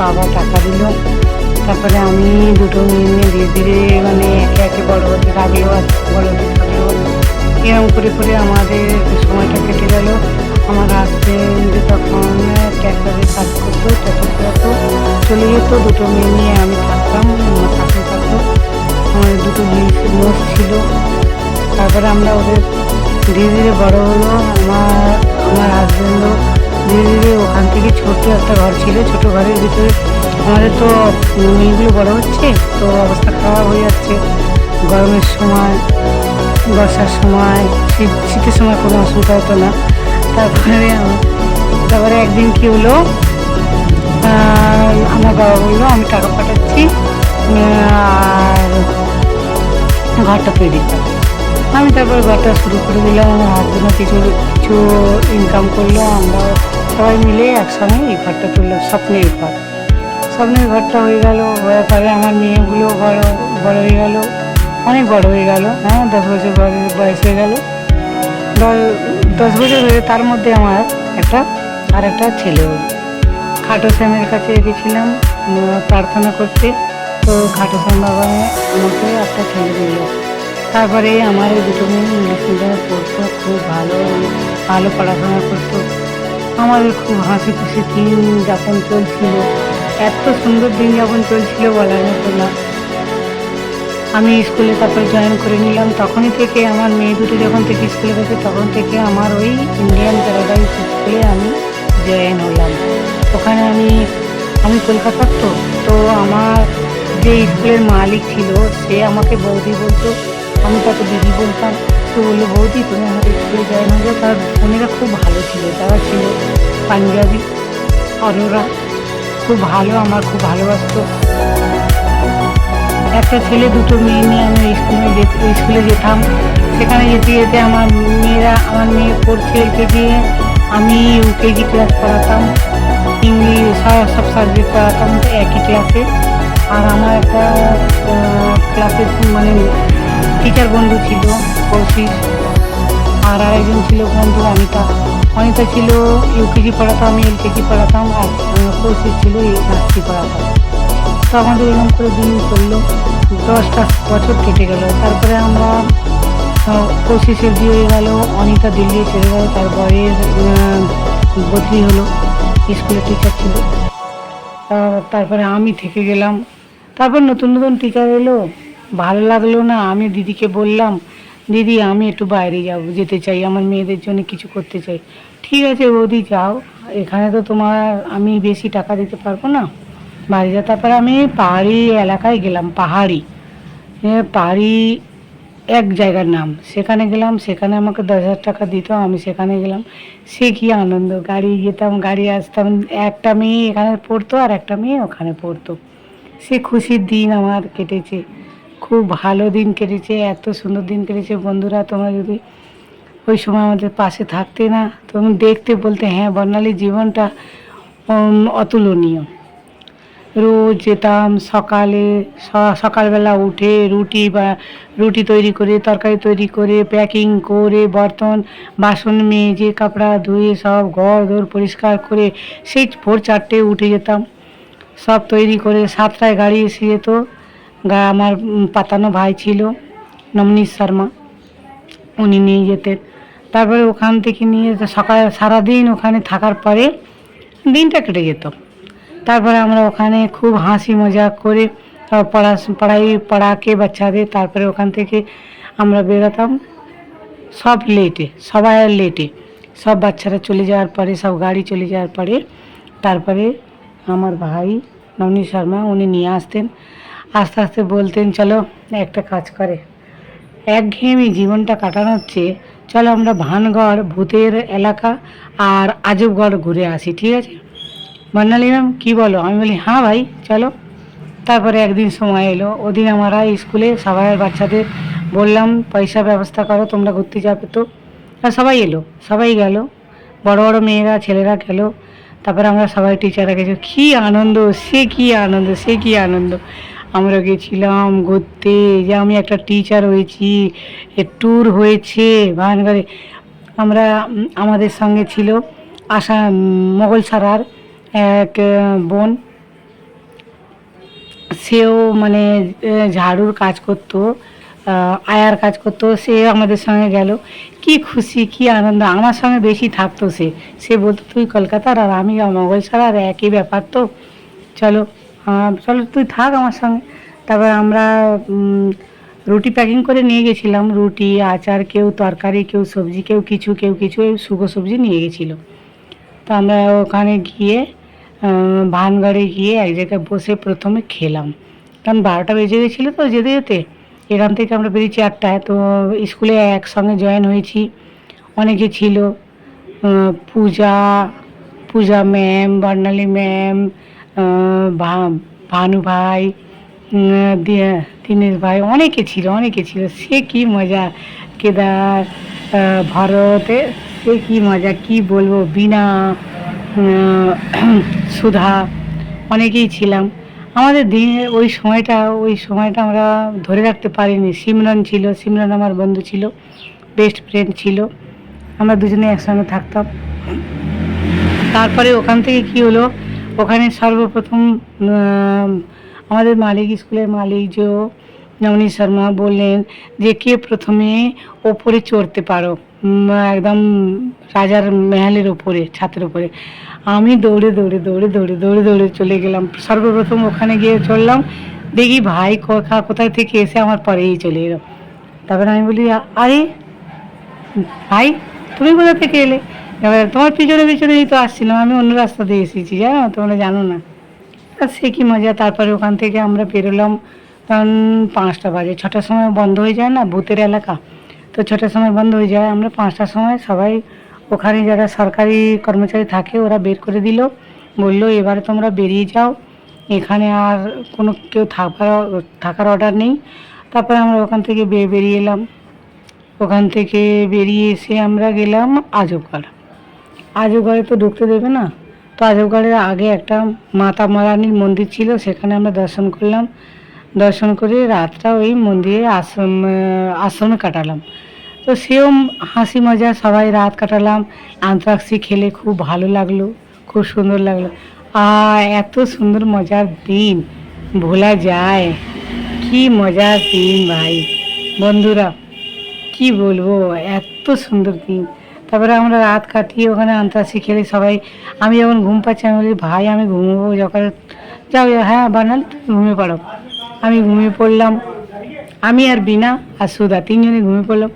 বাবা টাকা দিল। তারপরে আমি দুটো মেয়ে নিয়ে ধীরে ধীরে মানে একে একে বড় হতে আর বড় হতে এরকম করে করে আমাদের সময়টা কেটে গেল। আমার হাজবেন্ড তখন ট্র্যাক্টরে কাজ করতো ট্র্যাক্টর চালাতো। চলে যেত, দুটো মেয়ে নিয়ে আমি থাকতাম, আমার শাশুড়ি থাকতো। আমার দুটো মোষ ছিল তারপরে আমরা ওদের ধীরে ধীরে বড় হলো। আমার আমার হাজবেন্ডও ধীরে ওখান থেকে ছোট্ট একটা ঘর ছিল, ছোট ঘরের ভিতরে। আমাদের তো মেয়েগুলো বড় হচ্ছে, তো অবস্থা খারাপ হয়ে যাচ্ছে। গরমের সময়, বর্ষার সময়, শীত, শীতের সময় কোনো অসুবিধা হতো না। তারপরে তারপরে একদিন কি হলো আমার বাবা বলল, আমি টাকা পাঠাচ্ছি আর ঘরটা তৈরি কর। আমি তারপর ঘরটা শুরু করে দিলাম, আমার হাজবেন্ডও কিছু কিছু ইনকাম করল, আমরা সবাই মিলে একসঙ্গে এই ঘরটা তুললাম স্বপ্নের ঘর। স্বপ্নের ঘরটা হয়ে গেল হয়ে পরে আমার মেয়েগুলো বড় বড় হয়ে গেল, অনেক বড় হয়ে গেল হ্যাঁ দশ বছর বয়স- হয়ে গেল। দশ বছর হয়ে তার মধ্যে আমার একটা, আর একটা ছেলে হলো। খাটো শ্যামের কাছে গেছিলাম প্রার্থনা করতে, তো খাটো শ্যাম বাবা আমাকে একটা ছেলে দিল। তারপরে আমার এই দুটো মেয়ে ইংলিশ মিডিয়ামে পড়তো, খুব ভালো ভালো পড়াশোনা করতো। আমাদের খুব হাসি খুশি দিন যাপন চলছিল। এত সুন্দর দিন যাপন চলছিল বলার মতো না। আমি স্কুলে তারপর জয়েন করে নিলাম। তখনই থেকে আমার মেয়ে দুটো যখন থেকে স্কুলে গেছে, তখন থেকে আমার ওই ইন্ডিয়ান প্যারাডাইস স্কুলে আমি জয়েন হলাম। ওখানে আমি আমি কলকাতার তো তো আমার যে স্কুলের মালিক ছিল, সে আমাকে বৌদি বলতো, আমি তাকে দিদি বলতাম। সে বলল বৌদি তুমি আমাদের স্কুলে জয়েন হয়ে যাও তার বোনেরা খুব ভালো ছিল তারা ছিল পাঞ্জাবি, অরোরা, খুব ভালো, আমার খুব ভালোবাসত। একটা ছেলে, দুটো মেয়ে নিয়ে আমি স্কুলে যেতে স্কুলে যেতাম। সেখানে যেতে যেতে আমার মেয়েরা, আমার মেয়ে পড়ছে এলকেজি আমি ইউকেজি ক্লাস পড়াতাম। ইংলিশ সব সব সাবজেক্ট পড়াতাম, তো একই ক্লাসে আর আমার একটা ক্লাসের মানে টিচার বন্ধু ছিল কৌশিক আর আরেকজন ছিল বন্ধু অনিতা অনিতা ছিল ইউকেজি পড়াতাম আমি এলকেজি পড়াতাম আর কৌশিক ছিল নার্সি পড়াতাম। তো আমাদের এরকম করে দিন চলল। দশটা বছর কেটে গেল। তারপরে আমরা আহ, কোশিসের বিয়ে হয়ে গেল অনিতা দিল্লি চলে গেল তারপরে আহ, বদলি হলো স্কুলের টিচার ছিল। তারপরে আমি থেকে গেলাম। তারপর নতুন নতুন টিচার এলো। ভালো লাগল না, আমি দিদিকে বললাম, দিদি, আমি একটু বাইরে যাব, যেতে চাই, আমার মেয়েদের জন্য কিছু করতে চাই। ঠিক আছে বৌদি, যাও। এখানে তো তোমার আমি বেশি টাকা দিতে পারব না। বাড়ি যা তারপরে আমি পাহাড়ি এলাকায় গেলাম, পাহাড়ি। পাহাড়ি এক জায়গার নাম। সেখানে গেলাম, সেখানে আমাকে দশ হাজার টাকা দিত, আমি সেখানে গেলাম। সে কি আনন্দ, গাড়ি যেতাম, গাড়ি আসতাম, একটা মেয়ে এখানে পড়তো আর একটা মেয়ে ওখানে পড়তো। সে খুশির দিন আমার কেটেছে। খুব ভালো দিন কেটেছে, এত সুন্দর দিন কেটেছে। বন্ধুরা, তোমরা যদি ওই সময় আমাদের পাশে থাকতে না তুমি দেখতে বলতে হ্যাঁ বর্ণালীর জীবনটা অতুলনীয়। রোজ যেতাম সকালে সকালবেলা উঠে রুটি বা, রুটি তৈরি করে, তরকারি তৈরি করে, প্যাকিং করে বর্তন বাসন মেজে, কাপড়া ধুয়ে, সব ঘর দোর পরিষ্কার করে, সেই ভোর চারটে উঠে যেতাম। সব তৈরি করে, সাতটায় গাড়ি এসে যেত। গা আমার পাতানো ভাই ছিল, নমনীশ শর্মা। উনি নিয়ে যেতেন। তারপরে ওখান থেকে নিয়ে তো সকাল, সারাদিন ওখানে থাকার পরে দিনটা কেটে যেত। তারপরে আমরা ওখানে খুব হাসি মজাক করে পড়া, পড়াই, পড়াকে বাচ্চাদের, তারপরে ওখান থেকে আমরা বেরোতাম। সব লেটে, সবাই লেটে। সব বাচ্চারা চলে যাওয়ার পরে, সব গাড়ি চলে যাওয়ার পরে, তারপরে আমার ভাই নবনী শর্মা, উনি নিয়ে আসতেন। আস্তে আস্তে বলতেন, চলো একটা কাজ করে। একঘেয়েমি জীবনটা কাটানো হচ্ছে, চলো আমরা ভানগড় ভূতের এলাকা আর আজবগড় ঘুরে আসি, ঠিক আছে? বর্ণালী ম্যাম, কী বলো? আমি বলি হ্যাঁ ভাই, চলো। তারপরে একদিন সময় এলো, ওদিন আমরা স্কুলে সবাই বাচ্চাদের বললাম, পয়সা ব্যবস্থা করো, তোমরা ঘুরতে যাবে তো। সবাই এলো, সবাই গেল, বড় বড় মেয়েরা, ছেলেরা গেল, তারপরে আমরা সবাই টিচাররা গেছি, কী আনন্দ, সে কী আনন্দ, সে কী আনন্দ? আমরা গেছিলাম ঘুরতে, যে আমি একটা টিচার হয়েছি ট্যুর হয়েছে, ভানগড়ে। আমরা আমাদের সঙ্গে ছিল আশা মোগল সারার এক বোন। সেও মানে ঝাড়ুর কাজ করতো আয়ার কাজ করতো, সে আমাদের সঙ্গে গেল। কি খুশি, কি আনন্দ, আমার সঙ্গে বেশি থাকতো সে। সে বলতো, তুই কলকাতার আর আমি মোগল আর একই ব্যাপার তো। চলো চলো তুই থাক আমার সঙ্গে। তারপর আমরা রুটি প্যাকিং করে নিয়ে গেছিলাম। রুটি, আচার, কেউ তরকারি, কেউ সবজি, কেউ কিছু কেউ কিছু শুকো সবজি নিয়ে গেছিল। তো আমরা ওখানে গিয়ে ভানগড়ে গিয়ে এক জায়গায় বসে প্রথমে খেলাম। কারণ বারোটা বেজে গেছিল তো যেতে যেতে। এখান থেকে আমরা বেরিয়েছি আটটায়। তো স্কুলে একসঙ্গে জয়েন হয়েছি। অনেকে ছিল পূজা পূজা ম্যাম বর্ণালী ম্যাম ভানু ভাই দীনেশ ভাই, অনেকে ছিল অনেকে ছিল। সে কি মজা? কেদার ভরতে সে কি মজা? কি বলব? বিনা সুধা, অনেকেই ছিলাম। আমাদের দিন, ওই সময়টা ওই সময়টা আমরা ধরে রাখতে পারিনি। সিমরন ছিল, সিমরন আমার বন্ধু ছিল বেস্ট ফ্রেন্ড ছিল। আমরা দুজনে একসঙ্গে থাকতাম। তারপরে ওখান থেকে কি হলো? সর্বপ্রথম আমাদের মালিক, স্কুলের মালিক যে নবনীত শর্মা বললেন যে, কে প্রথমে ওপরে চড়তে পারো? একদম রাজার মেহালের ওপরে ছাতের ওপরে আমি দৌড়ে দৌড়ে দৌড়ে দৌড়ে দৌড়ে দৌড়ে চলে গেলাম। সর্বপ্রথম ওখানে গিয়ে চললাম দেখি ভাই কোথা- কোথায় থেকে এসে আমার পরেই চলে এলো। তারপরে আমি বলি আরে, ভাই, তুমি কোথা থেকে এলে? এবার তোমার পিছনে পিছনেই তো আসছিলাম, আমি অন্য রাস্তা দিয়ে এসেছি, জানো? তোমরা জানো না। আর সে কি মজা, তারপরে ওখান থেকে আমরা বেরোলাম, তখন পাঁচটা বাজে, ছটার সময় বন্ধ হয়ে যায় না? ভূতের এলাকা। তো ছটার সময় বন্ধ হয়ে যায়, আমরা পাঁচটার সময় সবাই, ওখানে যারা সরকারি কর্মচারী থাকে, ওরা বের করে দিল। বলল, এবারে তোমরা বেরিয়ে যাও, এখানে আর কোনো কেউ থাকার থাকার অর্ডার নেই। তারপরে আমরা ওখান থেকে বেরিয়ে এলাম। ওখান থেকে বেরিয়ে এসে আমরা গেলাম আজবগড় আজবগড়ে তো ঢুকতে দেবে না। তো আজবগড়ের আগে একটা মাতা মারানির মন্দির ছিল, সেখানে আমরা দর্শন করলাম। দর্শন করে রাতটা ওই মন্দিরে আশ্রম আশ্রমে কাটালাম। তো সেও হাসি মজা, সবাই রাত কাটালাম। আন্ত্রাক্ষী খেলে খুব ভালো লাগল, খুব সুন্দর লাগল। আর এত সুন্দর মজার দিন, ভোলা যায়। কি মজার দিন ভাই। বন্ধুরা, কি বলব, এত সুন্দর দিন। তারপরে আমরা রাত কাটিয়ে ওখানে আন্তাসি খেলে সবাই, আমি যখন ঘুম পাচ্ছি, আমি বলি, ভাই, আমি ঘুমবো, যখন যাও হ্যাঁ বানাল ঘুমিয়ে পড়ো। আমি ঘুমিয়ে পড়লাম। আমি আর বিনা আর সুদা তিনজনে ঘুমিয়ে পড়লাম।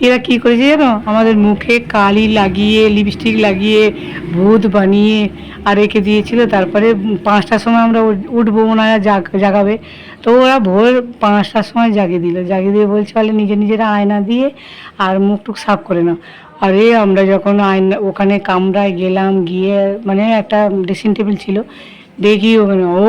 এরা কি করেছে জানো? আমাদের মুখে কালি লাগিয়ে লিপস্টিক লাগিয়ে, ভূত বানিয়ে, আর রেখে দিয়েছিল। তারপরে পাঁচটার সময় আমরা উঠ- উঠবো ওনারা জাগ, জাগাবে। তো ওরা ভোর পাঁচটার সময় জাগিয়ে দিল। জাগিয়ে দিয়ে বলছে বলে নিজে নিজেরা আয়না দিয়ে আর মুখ টুক সাফ করে নাও। আরে আমরা যখন আয়না, ওখানে কামরায় গেলাম, গিয়ে মানে একটা ড্রেসিং টেবিল ছিল। দেখি ওখানে, ও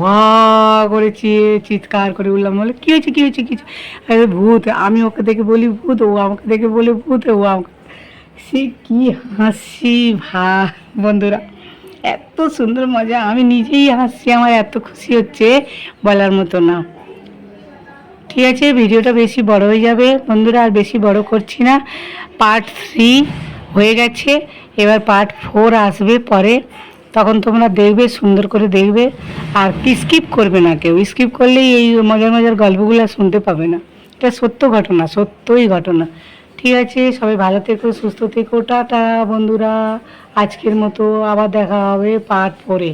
হা করে চি- চিৎকার করে উঠলাম, বলে, কী হয়েছে কী হয়েছে কিছু ভূত, আমি ওকে দেখে বলি ভূত, ও আমাকে দেখে বলে ভূত, ও আমাকে সে কি হাসি ভা বন্ধুরা, এত সুন্দর মজা, আমি নিজেই হাসছি আমার এত খুশি হচ্ছে বলার মতো না। ঠিক আছে, ভিডিওটা বেশি বড় হয়ে যাবে, বন্ধুরা, আর বেশি বড় করছি না পার্ট থ্রি হয়ে গেছে, এবার পার্ট ফোর আসবে পরে। তখন তোমরা দেখবে, সুন্দর করে দেখবে, আর স্কিপ করবে না কেউ। স্কিপ করলেই এই মজার মজার গল্পগুলো শুনতে পাবে না। এটা সত্য ঘটনা, সত্যই ঘটনা। ঠিক আছে, সবাই ভালো থেকো, সুস্থ থেকো, টাটা বন্ধুরা। আজকের মতো আবার দেখা হবে পার্ট ফোরে